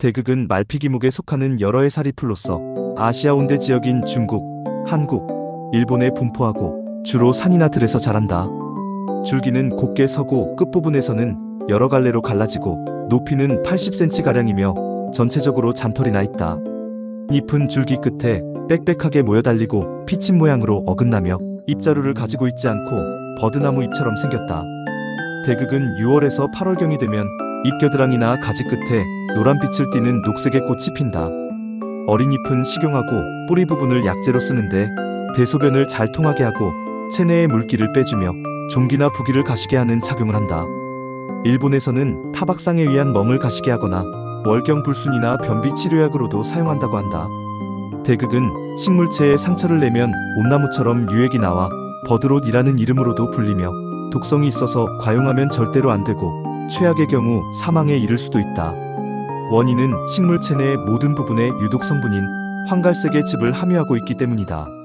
대극은 말피기목에 속하는 여러 해살이 풀로서 아시아 온대 지역인 중국, 한국, 일본에 분포하고 주로 산이나 들에서 자란다. 줄기는 곱게 서고 끝부분에서는 여러 갈래로 갈라지고 높이는 80cm가량이며 전체적으로 잔털이 나 있다. 잎은 줄기 끝에 빽빽하게 모여 달리고 피친 모양으로 어긋나며 잎자루를 가지고 있지 않고 버드나무 잎처럼 생겼다. 대극은 6월에서 8월경이 되면 잎겨드랑이나 가지 끝에 노란빛을 띠는 녹색의 꽃이 핀다. 어린 잎은 식용하고 뿌리 부분을 약재로 쓰는데 대소변을 잘 통하게 하고 체내의 물기를 빼주며 종기나 부기를 가시게 하는 작용을 한다. 일본에서는 타박상에 의한 멍을 가시게 하거나 월경 불순이나 변비 치료약으로도 사용한다고 한다. 대극은 식물체에 상처를 내면 온나무처럼 유액이 나와 버드롯이라는 이름으로도 불리며 독성이 있어서 과용하면 절대로 안 되고 최악의 경우 사망에 이를 수도 있다. 원인은 식물체 내 모든 부분에 유독 성분인 황갈색의 즙을 함유하고 있기 때문이다.